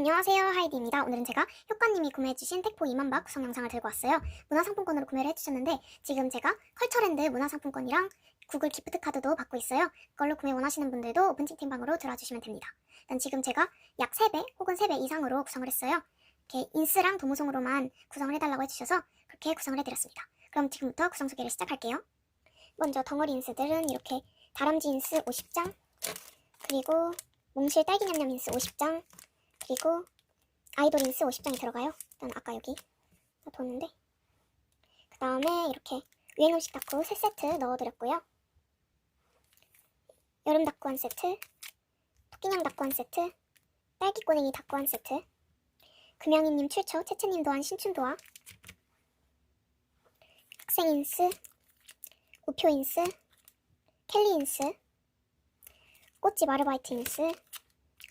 안녕하세요 하이디입니다. 오늘은 제가 효과님이 구매해주신 택포 2만박 구성 영상을 들고 왔어요. 문화상품권으로 구매를 해주셨는데 지금 제가 컬처랜드 문화상품권이랑 구글 기프트카드도 받고 있어요. 그걸로 구매 원하시는 분들도 오픈 채팅방으로 들어와주시면 됩니다. 일단 지금 제가 약 3배 혹은 3배 이상으로 구성을 했어요. 이렇게 인스랑 도무송으로만 구성을 해달라고 해주셔서 그렇게 구성을 해드렸습니다. 그럼 지금부터 구성 소개를 시작할게요. 먼저 덩어리 인스들은 이렇게 다람쥐 인스 50장 그리고 몽실 딸기 냠냠 인스 50장 그리고 아이돌 인스 50장이 들어가요. 일단 아까 여기 뒀는데 그 다음에 이렇게 유행 음식 다쿠 3세트 넣어드렸고요. 여름 다쿠 한 세트, 토끼냥 다쿠 한 세트, 딸기 꼬냉이 다쿠 한 세트, 금양이님 출처, 채채님 도한 신춘 도화, 학생 인스, 우표 인스, 켈리 인스, 꽃집 아르바이트 인스,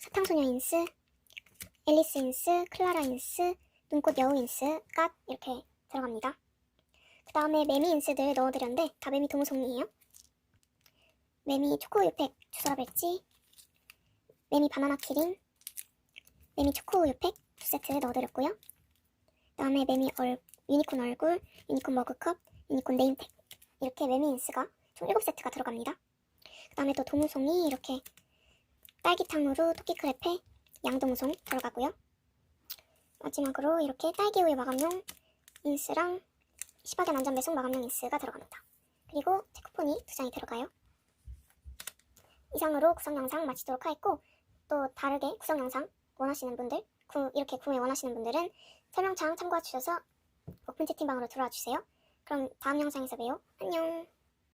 사탕소녀 인스, 앨리스 인스, 클라라 인스, 눈꽃 여우 인스가 이렇게 들어갑니다. 그 다음에 매미 인스들 넣어드렸는데 다 매미 도무송이에요. 매미 초코 우유팩 주사 벨지, 매미 바나나 키링, 매미 초코 우유팩 두 세트 넣어드렸고요. 그 다음에 매미 얼, 유니콘 얼굴, 유니콘 머그컵, 유니콘 네임택 이렇게 매미 인스가 총 7세트가 들어갑니다. 그 다음에 또 도무송이 이렇게 딸기탕으로 토끼 크레페, 양동송 들어가고요. 마지막으로 이렇게 딸기우유 마감용 인스랑 시바견 안전 배송 마감용 인스가 들어갑니다. 그리고 체크폰이 두 장이 들어가요. 이상으로 구성 영상 마치도록 하겠고 또 다르게 구성 영상 원하시는 분들 구, 이렇게 구매 원하시는 분들은 설명창 참고해 주셔서 오픈 채팅방으로 들어와 주세요. 그럼 다음 영상에서 봬요. 안녕.